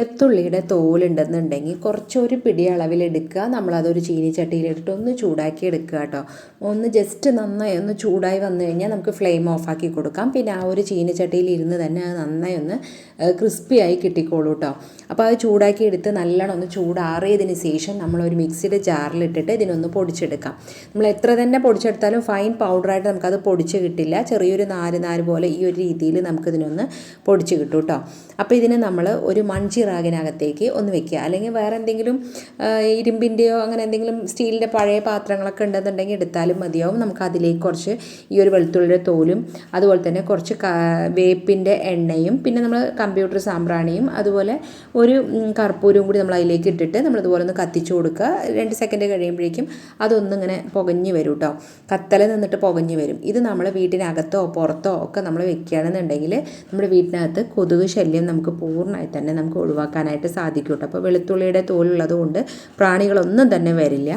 വെളുത്തുള്ളിയുടെ തോലുണ്ടെന്നുണ്ടെങ്കിൽ കുറച്ചൊരു പിടി അളവിലെടുക്കുക. നമ്മളതൊരു ചീനിച്ചട്ടിയിലിട്ടിട്ട് ഒന്ന് ചൂടാക്കി എടുക്കുക കേട്ടോ. ഒന്ന് ജസ്റ്റ് നന്നായി ഒന്ന് ചൂടായി വന്നു കഴിഞ്ഞാൽ നമുക്ക് ഫ്ലെയിം ഓഫാക്കി കൊടുക്കാം. പിന്നെ ആ ഒരു ചീനിച്ചട്ടിയിൽ ഇരുന്ന് തന്നെ അത് നന്നായി ഒന്ന് ക്രിസ്പിയായി കിട്ടിക്കോളൂ കേട്ടോ. അപ്പോൾ അത് ചൂടാക്കി എടുത്ത് നല്ലോണം ഒന്ന് ചൂടാറിയതിന് ശേഷം നമ്മളൊരു മിക്സിയുടെ ജാറിലിട്ടിട്ട് ഇതിനൊന്ന് പൊടിച്ചെടുക്കാം. നമ്മൾ എത്ര തന്നെ പൊടിച്ചെടുത്താലും ഫൈൻ പൗഡറായിട്ട് നമുക്കത് പൊടിച്ച് കിട്ടില്ല. ചെറിയൊരു നാര് നാര് പോലെ ഈ ഒരു രീതിയിൽ നമുക്കിതിനൊന്ന് പൊടിച്ച് കിട്ടും കേട്ടോ. അപ്പോൾ ഇതിന് നമ്മൾ ഒരു മൺചി റാഗിനകത്തേക്ക് ഒന്ന് വെക്കുക. അല്ലെങ്കിൽ വേറെ എന്തെങ്കിലും ഇരുമ്പിന്റെയോ അങ്ങനെ എന്തെങ്കിലും സ്റ്റീലിന്റെ പഴയ പാത്രങ്ങളൊക്കെ ഉണ്ടെന്നുണ്ടെങ്കിൽ എടുത്താലും മതിയാവും. നമുക്ക് അതിലേക്ക് കുറച്ച് ഈ ഒരു വെളുത്തുള്ളിയുടെ തോലും അതുപോലെ തന്നെ കുറച്ച് വേപ്പിന്റെ എണ്ണയും പിന്നെ നമ്മൾ കമ്പ്യൂട്ടർ സാമ്പ്രാണിയും അതുപോലെ ഒരു കർപ്പൂരവും കൂടി നമ്മൾ അതിലേക്ക് ഇട്ടിട്ട് നമ്മളിതുപോലെ ഒന്ന് കത്തിച്ചു കൊടുക്കുക. രണ്ട് സെക്കൻഡ് കഴിയുമ്പോഴേക്കും അതൊന്നിങ്ങനെ പുകഞ്ഞു വരും കേട്ടോ കത്തല നിന്നിട്ട് പുകഞ്ഞ് വരും. ഇത് നമ്മൾ വീട്ടിനകത്തോ പുറത്തോ ഒക്കെ നമ്മൾ വെക്കുകയാണെന്നുണ്ടെങ്കിൽ നമ്മുടെ വീട്ടിനകത്ത് കൊതുക് ശല്യം നമുക്ക് പൂർണമായി തന്നെ നമുക്ക് ഒഴിവാക്കാനായിട്ട് സാധിക്കും കേട്ടോ. അപ്പോൾ വെളുത്തുള്ളിയുടെ തോലുള്ളത് കൊണ്ട് പ്രാണികളൊന്നും തന്നെ വരില്ല.